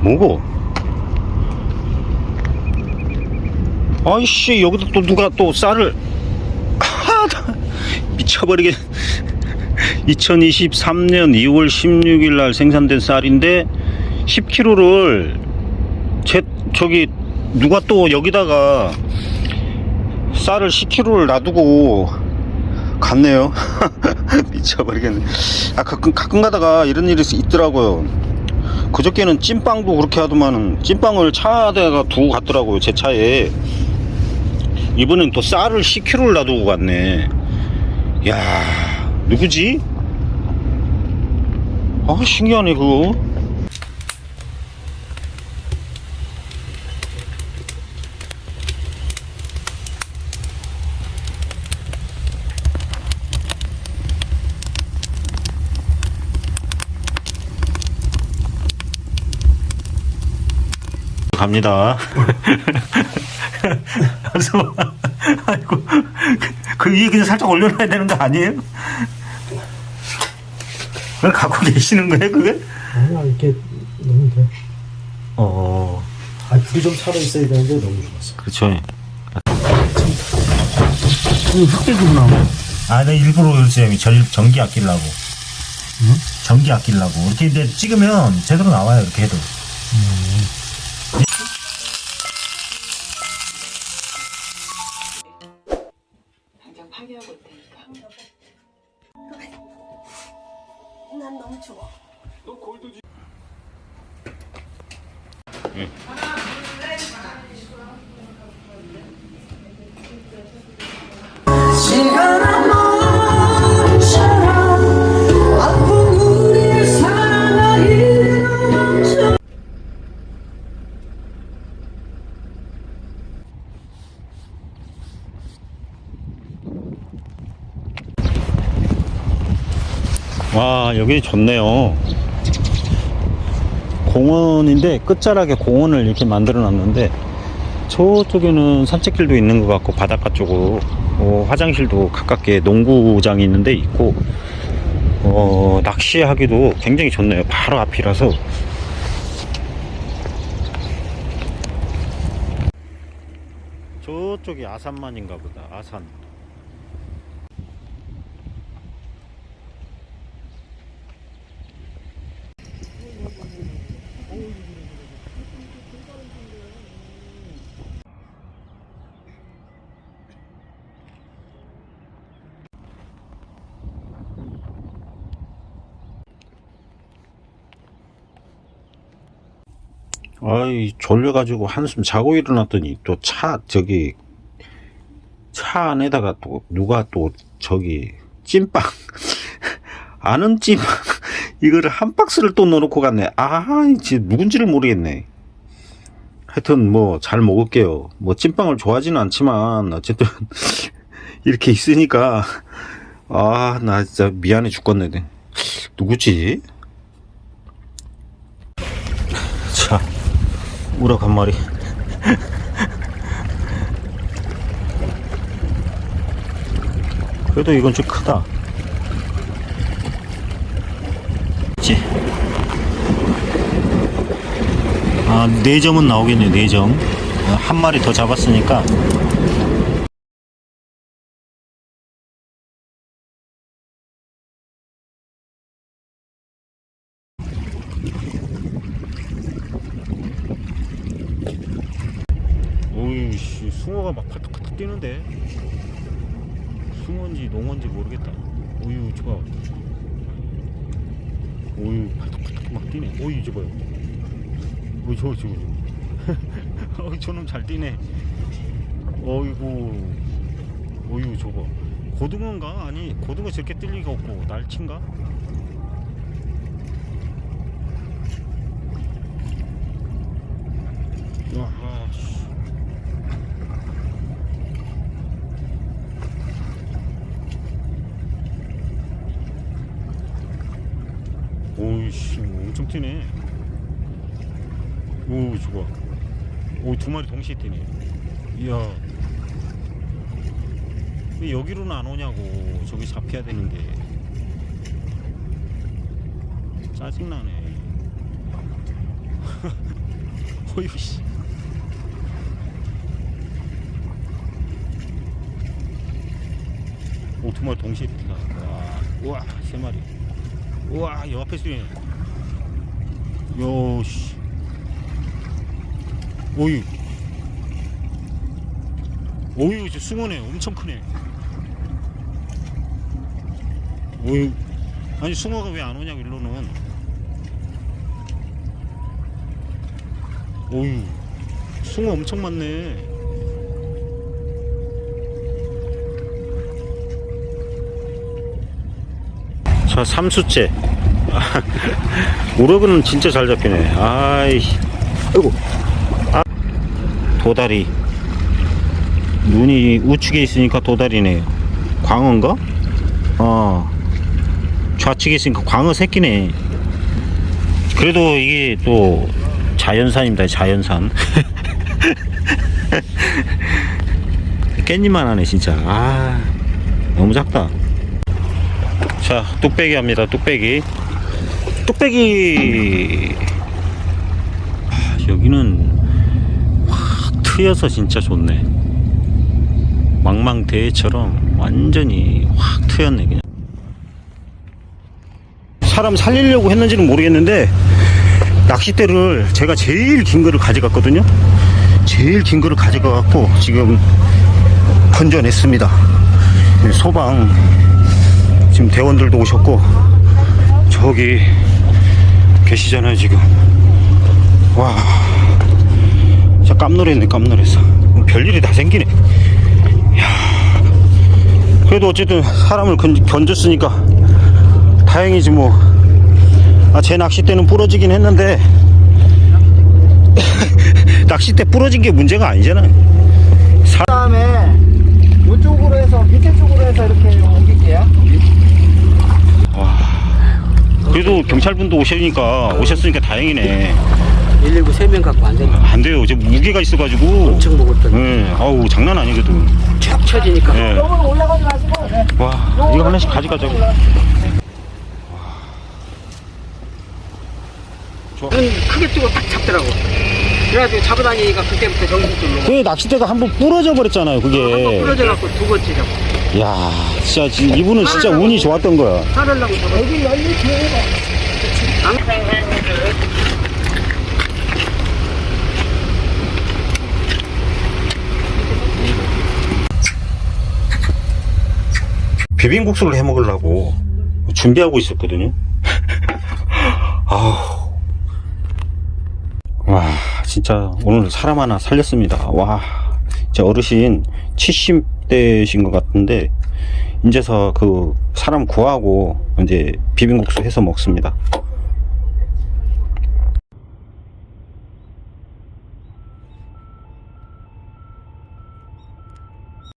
뭐고? 아이씨 여기다 또 누가 또 쌀을 아, 나 미쳐버리게 2023년 2월 16일 날 생산된 쌀인데 10kg를 제 저기 누가 또 여기다가 쌀을 10kg를 놔두고 갔네요. 미쳐버리겠네. 아 가끔 가끔 가다가 이런 일이 있더라고요. 그저께는 찐빵도 그렇게 하더만은 찐빵을 차에다가 두고 갔더라고요 제 차에. 이번엔 또 쌀을 10kg를 놔두고 갔네. 야 누구지? 아 신기하네 그거 갑니다. 그래서 아이고 그, 그 위에 그냥 살짝 올려놔야 되는 거 아니에요? 그걸 갖고 계시는 거예요, 그게? 아니야 이렇게 넣으면 돼. 어, 아 불이 좀 살아 있어야 되는데 너무 좋았어. 그렇죠. 이거 흑돼지구 나와. 아, 내 일부러 쌤이 전 전기 아끼려고. 전기 아끼려고. 이렇게 이제 찍으면 제대로 나와요, 이렇게 해도. 당 난 너무 좋아. 시 와, 여기 좋네요. 공원인데 끝자락에 공원을 이렇게 만들어 놨는데 저쪽에는 산책길도 있는 것 같고 바닷가 쪽으로 어, 화장실도 가깝게 농구장이 있는데 있고 어, 낚시하기도 굉장히 좋네요. 바로 앞이라서 저쪽이 아산만인가 보다. 아산. 아이 졸려가지고 한숨 자고 일어났더니 또 차 저기 차 안에다가 또 누가 또 저기 찐빵 아는 찐빵 이거를 한 박스를 또 넣어놓고 갔네. 아 진짜 누군지를 모르겠네. 하여튼 뭐 잘 먹을게요. 뭐 찐빵을 좋아하지는 않지만 어쨌든 이렇게 있으니까. 아 나 진짜 미안해 죽겠네. 누구지 자 우럭 한 마리. 그래도 이건 좀 크다. 지. 아, 네 점은 나오겠네, 네 점. 어, 한 마리 더 잡았으니까. 오이씨, 숭어가 막 팔뚝팔뚝 뛰는데. 숭어인지 농어인지 모르겠다. 오유, 좋아. 오유, 팔뚝팔뚝 막 뛰네. 오유, 저 봐요. 오이, 저거, 저거, 저거. 어이, 저놈 잘 뛰네. 어이구. 오유, 저거. 고등어인가? 아니, 고등어 저렇게 뛸 리가 없고, 날치인가? 아하, 씨. 오이씨 엄청 튀네. 오 좋아. 오두 마리 동시에 뛰네. 이야. 왜 여기로는 안 오냐고. 저기 잡혀야 되는데. 짜증나네. 어휴 씨. 오, 두 마리 동시에 뛴다. 와, 우와, 세 마리. 우와, 여 앞에 수네. 요, 씨. 오유. 오유, 저 숭어네. 엄청 크네. 오유. 아니, 숭어가 왜 안 오냐고, 일로는. 오유. 숭어 엄청 많네. 자, 삼수째. 우럭은 진짜 잘 잡히네. 아이, 아이고. 아, 도다리. 눈이 우측에 있으니까 도다리네. 광어인가? 어. 좌측에 있으니까 광어 새끼네. 그래도 이게 또 자연산입니다. 자연산. 깻잎만 하네, 진짜. 아, 너무 작다. 자, 뚝배기 합니다. 뚝배기. 뚝배기. 아, 여기는 확 트여서 진짜 좋네. 망망대해처럼 완전히 확 트였네 그냥. 사람 살리려고 했는지는 모르겠는데 낚싯대를 제가 제일 긴 거를 가져갔거든요. 제일 긴 거를 가져가갖고 지금 건져냈습니다. 소방 지금 대원들도 오셨고 저기 계시잖아요 지금. 와. 진짜 깜놀했네 깜놀했어 별일이 다 생기네. 야. 그래도 어쨌든 사람을 건, 건졌으니까 다행이지 뭐제 낚싯대는 부러지긴 했는데. 낚싯대 부러진 게 문제가 아니잖아. 다음에 이쪽으로 해서 밑에 쪽으로 해서 이렇게 옮길게요. 그래도 경찰분도 오시니까 오셨으니까 다행이네 119 3명 갖고 안 된다. 안 돼요. 지금 무게가 있어가지고. 엄청 먹었더니 예, 아우 장난 아니거든. 쭉 쳐지니까. 예. 올라가지 마시고. 네. 와, 이거 하나씩 가져가자고. 좋아. 눈 크게 뜨고 딱 잡더라고. 그래가지고 잡으다니까 그때부터 정신 좀 놓고. 그 낚싯대가 한 번 부러져 버렸잖아요. 한번 그게. 부러져갖고 두 번째 잡고. 야, 진짜 지- 이분은 진짜 운이 좋았던 거야. 살으려고 잡아. 여기 열리 뒤에가. 비빔국수를 해 먹으려고 준비하고 있었거든요. 아우. 와, 진짜 오늘 사람 하나 살렸습니다. 와, 진짜 어르신 70대신 것 같은데, 이제서 그 사람 구하고 이제 비빔국수 해서 먹습니다.